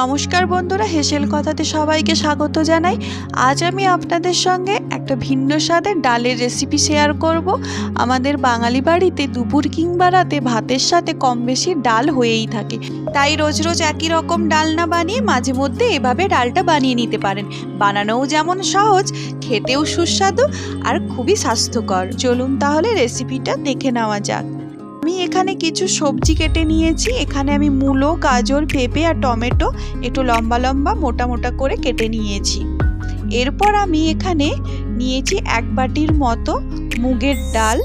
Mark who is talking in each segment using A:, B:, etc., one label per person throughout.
A: নমস্কার বন্ধুরা, হেসেল কথাতে সবাইকে স্বাগত জানাই। আজ আমি আপনাদের সঙ্গে একটা ভিন্ন স্বাদের ডালের রেসিপি শেয়ার করব। আমাদের বাঙালি বাড়িতে দুপুর কিংবা রাতে ভাতের সাথে কম বেশি ডাল হয়েই থাকে। তাই রোজ রোজ একই রকম ডাল না বানিয়ে মাঝে মধ্যে এভাবে ডালটা বানিয়ে নিতে পারেন। বানানোও যেমন সহজ, খেতেও সুস্বাদু আর খুবই স্বাস্থ্যকর। চলুন তাহলে রেসিপিটা দেখে নেওয়া যাক। আমি এখানে কিছু সবজি কেটে নিয়েছি। এখানে আমি মূলো, গাজর, পেঁপে আর টমেটো একটু লম্বা লম্বা, মোটা মোটা করে কেটে নিয়েছি। এরপর আমি এখানে নিয়েছি এক বাটির মতো মুগের ডাল।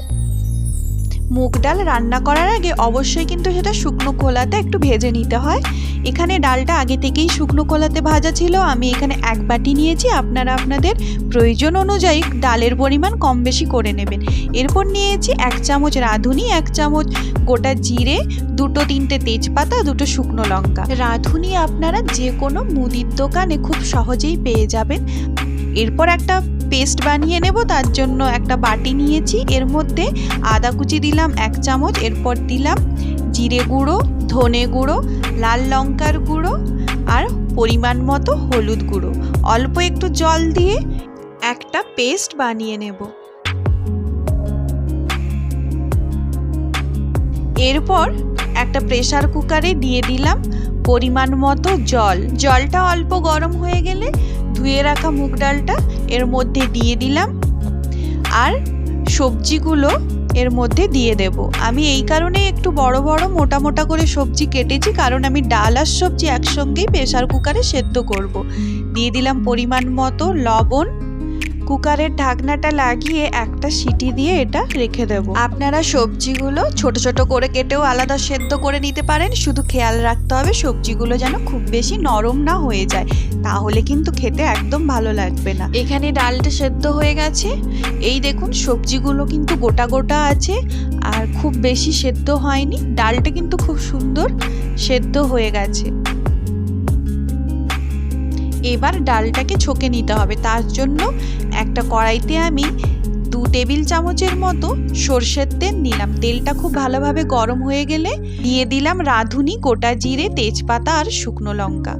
A: মুগ ডাল রান্না করার আগে অবশ্যই কিন্তু সেটা শুকনো খোলাতে একটু ভেজে নিতে হয়। এখানে ডালটা আগে থেকেই শুকনো খোলাতে ভাজা ছিল। আমি এখানে এক বাটি নিয়েছি। আপনারা আপনাদের প্রয়োজন অনুযায়ী ডালের পরিমাণ কম বেশি করে নেবেন। এরপর নিয়েছি এক চামচ রাঁধুনি, এক চামচ গোটা জিরে, দুটো তিনটে তেজপাতা, দুটো শুকনো লঙ্কা। রাঁধুনি আপনারা যে কোনো মুদির দোকানে খুব সহজেই পেয়ে যাবেন। এরপর একটা পেস্ট বানিয়ে নেব, তার জন্য একটা বাটি নিয়েছি। এর মধ্যে আদা কুচি দিলাম, এক চামচ। এরপর দিলাম জিরে গুঁড়ো, ধনে গুঁড়ো, লাল লঙ্কার গুঁড়ো আর পরিমাণ মতো হলুদ গুঁড়ো। অল্প একটু জল দিয়ে একটা পেস্ট বানিয়ে নেব। এরপর একটা প্রেসার কুকারে দিয়ে দিলাম পরিমাণ মতো জল। জলটা অল্প গরম হয়ে গেলে ধুয়ে রাখা মুগ ডালটা এর মধ্যে দিয়ে দিলাম। আর সবজিগুলো এর মধ্যে দিয়ে দেব। আমি এই কারণে একটু বড় বড়, মোটা মোটা করে সবজি কেটেছি, কারণ আমি ডাল আর সবজি একসঙ্গেই প্রেশার কুকারে সেদ্ধ করব। দিয়ে দিলাম পরিমাণ মতো লবণ কুকারের ঢাকনাটা লাগিয়ে একটা সিটি দিয়ে এটা রেখে দেব। আপনারা সবজিগুলো ছোট ছোট করে কেটেও আলাদা সেদ্ধ করে নিতে পারেন। শুধু খেয়াল রাখতে হবে সবজিগুলো যেন খুব বেশি নরম না হয়ে যায়। তাহলে কিন্তু খেতে একদম ভালো লাগবে না। এখানে ডালটা সেদ্ধ হয়ে গেছে। এই দেখুন, সবজিগুলো কিন্তু গোটা গোটা আছে আর খুব বেশি সেদ্ধ হয়নি। ডালটা কিন্তু খুব সুন্দর সেদ্ধ হয়ে গেছে। এবার ডালটাকে ছকে নিতে হবে। তার জন্য একটা কড়াইতে আমি দু টেবিল চামচের মতো সর্ষের তেল নিলাম। তেলটা খুব ভালোভাবে গরম হয়ে গেলে দিয়ে দিলাম রাঁধুনি গোটা জিরে, তেজপাতা আর শুকনো লঙ্কা।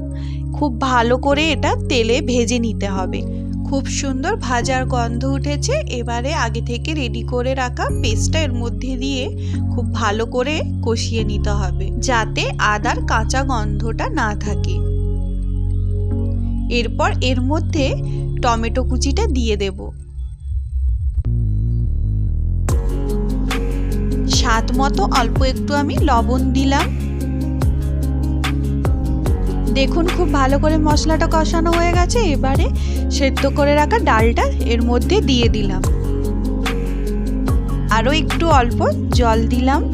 A: খুব ভালো করে এটা তেলে ভেজে নিতে হবে। খুব সুন্দর ভাজার গন্ধ উঠেছে। এবারে আগে থেকে রেডি করে রাখা পেস্টটা এর মধ্যে দিয়ে খুব ভালো করে কষিয়ে নিতে হবে। যাতে আদার কাঁচা গন্ধটা না থাকে। এরপর এর মধ্যে টমেটো কুচিটা দিয়ে দেব। স্বাদ মতো অল্প একটু আমি লবণ দিলাম। দেখুন খুব ভালো করে মশলাটা কষানো হয়ে গেছে, এবারে সেদ্ধ করে রাখা ডালটা এর মধ্যে দিয়ে দিলাম। আরও একটু অল্প জল দিলাম।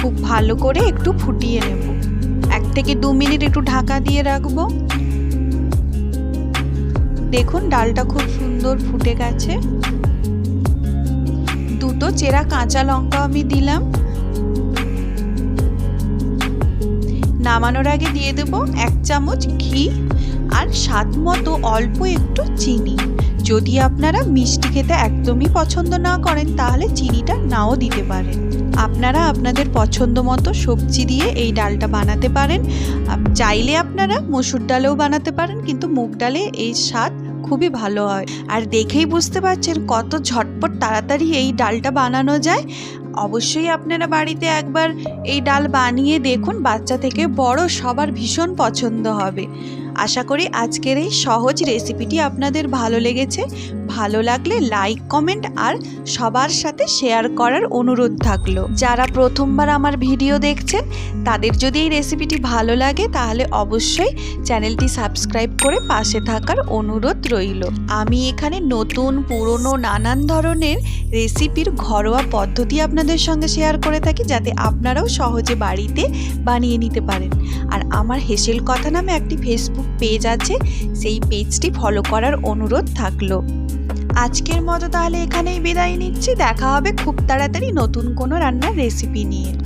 A: খুব ভালো করে একটু ফুটিয়ে নেব। এক থেকে দু মিনিট একটু ঢাকা দিয়ে রাখব। দেখুন, ডালটা খুব সুন্দর ফুটে গেছে। দুটো চেরা কাঁচা লঙ্কা আমি দিলাম। নামানোর আগে দিয়ে দেব এক চামচ ঘি আর স্বাদ মতো অল্প একটু চিনি। যদি আপনারা মিষ্টি খেতে একদমই পছন্দ না করেন, তাহলে চিনিটা নাও দিতে পারেন। আপনারা আপনাদের পছন্দ মতো সবজি দিয়ে এই ডালটা বানাতে পারেন। চাইলে আপনারা মসুর ডালেও বানাতে পারেন, কিন্তু মুগ ডালে এই স্বাদ খুবই ভালো হয়। আর দেখেই বুঝতে পারছেন কত ঝটপট তাড়াতাড়ি এই ডালটা বানানো যায়। অবশ্যই আপনারা বাড়িতে একবার এই ডাল বানিয়ে দেখুন, বাচ্চা থেকে বড় সবার ভীষণ পছন্দ হবে। আশা করি আজকের এই সহজ রেসিপিটি আপনাদের ভালো লেগেছে। ভালো লাগলে লাইক কমেন্ট আর সবার সাথে শেয়ার করার অনুরোধ থাকল। যারা প্রথমবার আমার ভিডিও দেখছেন, তাদের যদি এই রেসিপিটি ভালো লাগে, তাহলে অবশ্যই চ্যানেলটি সাবস্ক্রাইব করে পাশে থাকার অনুরোধ রইল। আমি এখানে নতুন, পুরনো, নানান ধরনের রেসিপির ঘরোয়া পদ্ধতি আপনাদের সঙ্গে শেয়ার করে থাকি, যাতে আপনারাও সহজে বাড়িতে বানিয়ে নিতে পারেন। আর আমার হেসেল কথা নামে একটি ফেসবুক পেজ আছে, সেই পেজটি ফলো করার অনুরোধ থাকল। আজকের মতো তাহলে এখানেই বিদায় নিচ্ছি। দেখা হবে খুব তাড়াতাড়ি নতুন কোনো রান্নার রেসিপি নিয়ে।